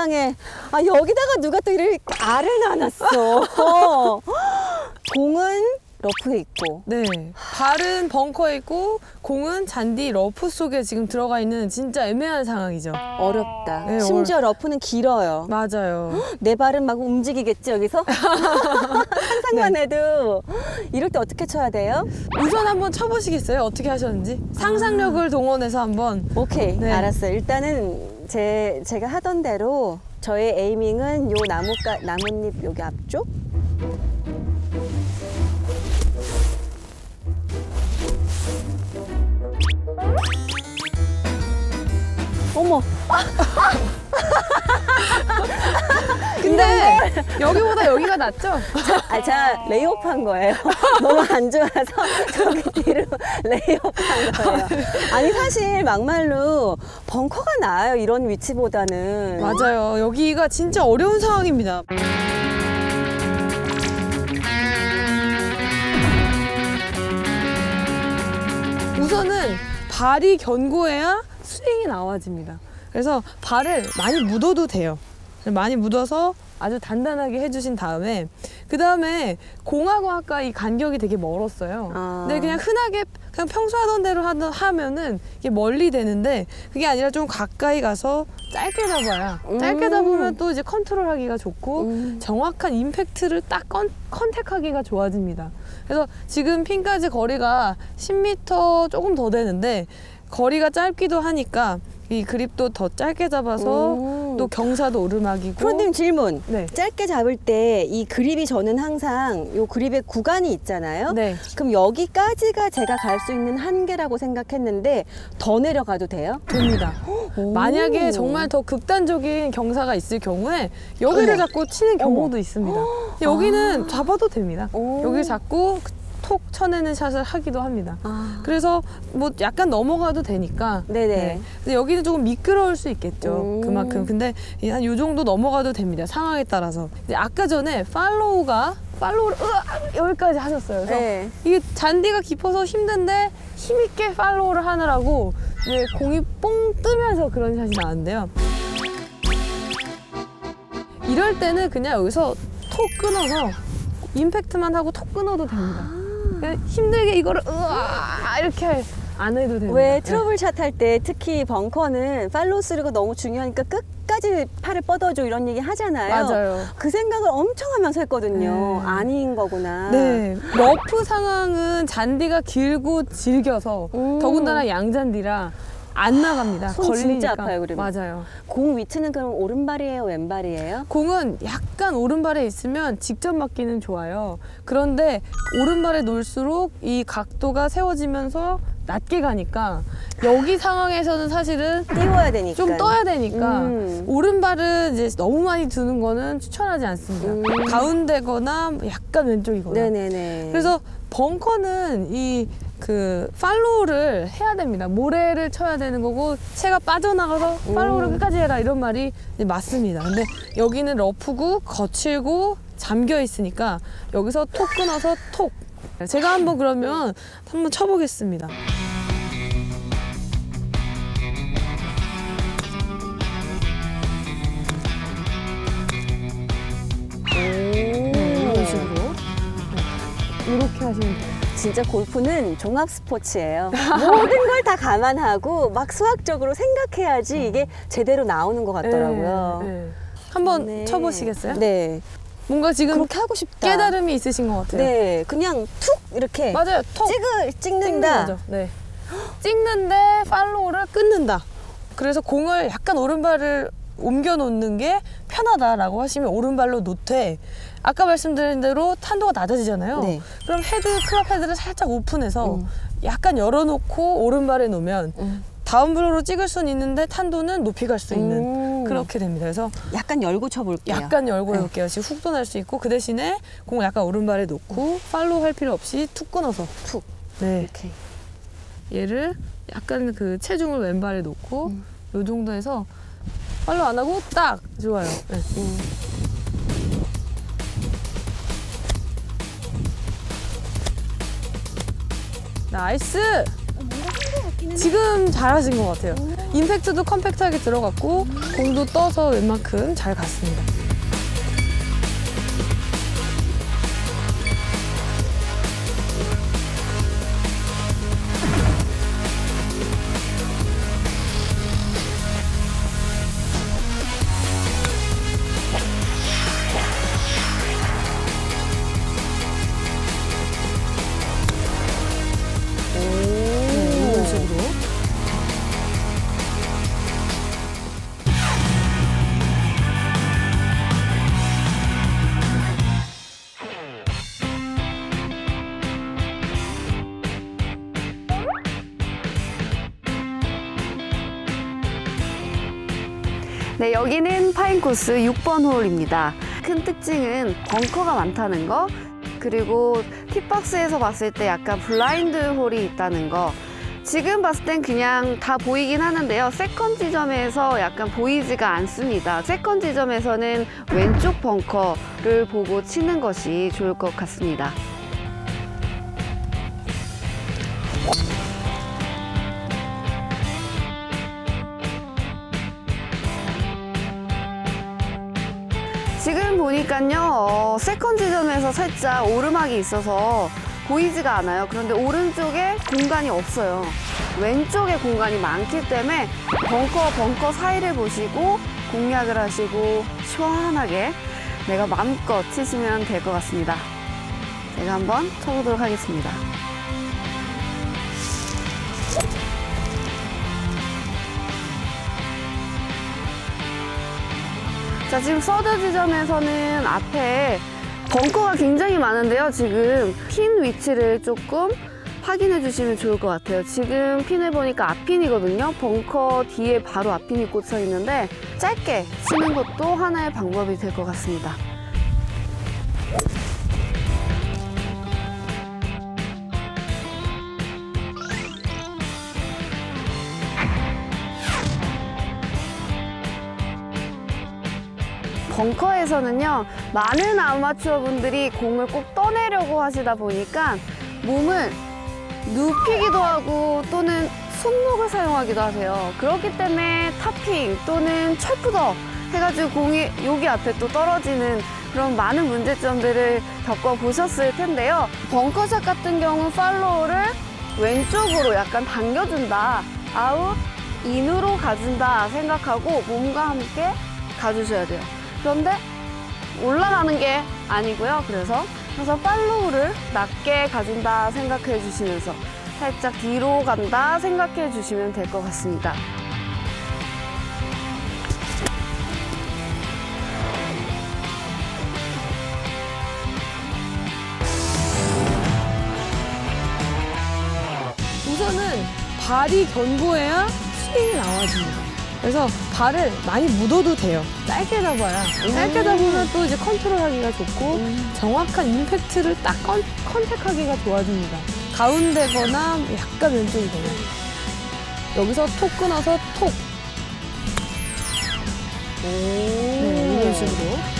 세상에. 아, 여기다가 누가 또 이를 알을 놔놨어. 공은 러프에 있고. 네. 발은 벙커에 있고 공은 잔디 러프 속에 지금 들어가 있는 진짜 애매한 상황이죠. 어렵다. 네, 심지어 러프는 길어요. 맞아요. 내 발은 막 움직이겠지, 여기서? 상상만 네. 해도. 이럴 때 어떻게 쳐야 돼요? 우선 한번 쳐보시겠어요? 어떻게 하셨는지? 상상력을 동원해서 한번. 오케이, 네. 알았어요. 일단은 제, 제가 하던 대로 저의 에이밍은 요 나무가, 나뭇잎 여기 앞쪽? 어머, 근데 여기보다 여기가 낫죠? 아, 제가 레이업한 거예요. 너무 안 좋아서 저기 뒤로 레이업한 거예요. 아니, 사실 막말로 벙커가 나아요, 이런 위치보다는. 맞아요. 여기가 진짜 어려운 상황입니다. 우선은 발이 견고해야 스윙이 나와집니다. 그래서 발을 많이 묻어도 돼요. 많이 묻어서 아주 단단하게 해주신 다음에 그 다음에 공하고 아까 이 간격이 되게 멀었어요. 아. 근데 그냥 흔하게 그냥 평소 하던 대로 하던, 하면은 이게 멀리 되는데 그게 아니라 좀 가까이 가서 짧게 잡아야 짧게 음. 잡으면 또 이제 컨트롤하기가 좋고 음. 정확한 임팩트를 딱 컨, 컨택하기가 좋아집니다. 그래서 지금 핀까지 거리가 10m 조금 더 되는데 거리가 짧기도 하니까 이 그립도 더 짧게 잡아서 음. 또 경사도 오르막이고 프로님 질문. 네. 짧게 잡을 때 이 그립이 저는 항상 요 그립의 구간이 있잖아요. 네. 그럼 여기까지가 제가 갈 수 있는 한계라고 생각했는데 더 내려가도 돼요? 됩니다. 오. 만약에 정말 더 극단적인 경사가 있을 경우에 여기를 어머. 잡고 치는 경우도 어머. 있습니다. 여기는 잡아도 됩니다. 오. 여기를 잡고 톡 쳐내는 샷을 하기도 합니다. 아. 그래서 뭐 약간 넘어가도 되니까. 네네. 근데 여기는 조금 미끄러울 수 있겠죠. 음. 그만큼. 근데 한 요 정도 넘어가도 됩니다. 상황에 따라서. 아까 전에 팔로우가 팔로우를 으악 여기까지 하셨어요. 그래서 네. 이게 잔디가 깊어서 힘든데 힘있게 팔로우를 하느라고 이제 공이 뽕 뜨면서 그런 샷이 나왔는데요. 이럴 때는 그냥 여기서 톡 끊어서 임팩트만 하고 톡 끊어도 됩니다. 그냥 힘들게 이거를 으아 이렇게 안 해도 됩니다. 왜 네. 트러블샷 할 때 특히 벙커는 팔로우 스루가 너무 중요하니까 끝까지 팔을 뻗어줘 이런 얘기 하잖아요. 맞아요. 그 생각을 엄청 하면서 했거든요. 네. 아닌 거구나. 네, 러프 상황은 잔디가 길고 질겨서 음. 더군다나 양잔디라 안 나갑니다. 손 걸리니까. 진짜 아파요, 그러면. 맞아요. 공 위치는 그럼 오른발이에요, 왼발이에요? 공은 약간 오른발에 있으면 직접 맞기는 좋아요. 그런데 오른발에 놓을수록 이 각도가 세워지면서 낮게 가니까 여기 상황에서는 사실은 띄워야 되니까. 좀 떠야 되니까 음. 오른발은 이제 너무 많이 두는 거는 추천하지 않습니다. 음. 가운데거나 약간 왼쪽이거나. 네네네. 그래서 벙커는 이 그 팔로우를 해야 됩니다. 모래를 쳐야 되는 거고 채가 빠져나가서 팔로우를 음. 끝까지 해라 이런 말이 맞습니다. 근데 여기는 러프고 거칠고 잠겨 있으니까 여기서 톡 끊어서 톡. 제가 한번 그러면 한번 쳐보겠습니다. 네, 이런 식으로 네, 이렇게 하시면 돼요. 진짜 골프는 종합 스포츠예요. 모든 걸 다 감안하고 막 수학적으로 생각해야지 이게 제대로 나오는 것 같더라고요. 네, 네. 한번 네. 쳐보시겠어요? 네. 뭔가 지금 그렇게 하고 싶다. 깨달음이 있으신 것 같아요. 네, 그냥 툭 이렇게 맞아요. 톡 찍을 찍는 찍는다. 거죠. 네. 찍는데 팔로우를 끊는다. 그래서 공을 약간 오른발을 옮겨 놓는 게 편하다라고 하시면 오른발로 놓되 아까 말씀드린 대로 탄도가 낮아지잖아요. 네. 그럼 헤드 클럽 헤드를 살짝 오픈해서 음. 약간 열어놓고 오른발에 놓으면 음. 다운 블로로 찍을 수는 있는데 탄도는 높이 갈 수 있는 음. 그렇게 됩니다. 그래서 약간 열고 쳐볼게요. 약간 열고 네. 해볼게요. 지금 훅도 날 수 있고 그 대신에 공을 약간 오른발에 놓고 팔로우 할 필요 없이 툭 끊어서 툭 네 이렇게. 얘를 약간 그 체중을 왼발에 놓고 음. 요 정도에서 팔로우 안 하고 딱 좋아요. 네. 음. 나이스. 지금 잘하신 것 같아요. 임팩트도 컴팩트하게 들어갔고 공도 떠서 웬만큼 잘 갔습니다. 네, 여기는 파인코스 6번 홀입니다. 큰 특징은 벙커가 많다는 거, 그리고 팁박스에서 봤을 때 약간 블라인드 홀이 있다는 거. 지금 봤을 땐 그냥 다 보이긴 하는데요. 세컨 지점에서 약간 보이지가 않습니다. 세컨 지점에서는 왼쪽 벙커를 보고 치는 것이 좋을 것 같습니다. 지금 보니까요, 어, 세컨 지점에서 살짝 오르막이 있어서 보이지가 않아요. 그런데 오른쪽에 공간이 없어요. 왼쪽에 공간이 많기 때문에 벙커, 벙커 사이를 보시고 공략을 하시고 시원하게 내가 마음껏 치시면 될 것 같습니다. 제가 한번 쳐보도록 하겠습니다. 자, 지금 서드 지점에서는 앞에 벙커가 굉장히 많은데요. 지금 핀 위치를 조금 확인해 주시면 좋을 것 같아요. 지금 핀을 보니까 앞핀이거든요. 벙커 뒤에 바로 앞핀이 꽂혀 있는데 짧게 치는 것도 하나의 방법이 될 것 같습니다. 벙커에서는요, 많은 아마추어 분들이 공을 꼭 떠내려고 하시다 보니까 몸을 눕히기도 하고 또는 손목을 사용하기도 하세요. 그렇기 때문에 타핑 또는 철푸덕 해가지고 공이 여기 앞에 또 떨어지는 그런 많은 문제점들을 겪어보셨을 텐데요. 벙커샷 같은 경우 팔로우를 왼쪽으로 약간 당겨준다. 아웃, 인으로 가준다 생각하고 몸과 함께 가주셔야 돼요. 그런데 올라가는 게 아니고요. 그래서 그래서 팔로우를 낮게 가준다 생각해 주시면서 살짝 뒤로 간다 생각해 주시면 될 것 같습니다. 우선은 발이 견고해야 스윙이 나와집니다. 그래서 발을 많이 묻어도 돼요. 짧게 잡아야. 짧게 잡으면 또 이제 컨트롤하기가 좋고 정확한 임팩트를 딱 컨, 컨택하기가 좋아집니다. 가운데거나 약간 왼쪽이거나. 여기서 톡 끊어서 톡. 네, 이런 식으로.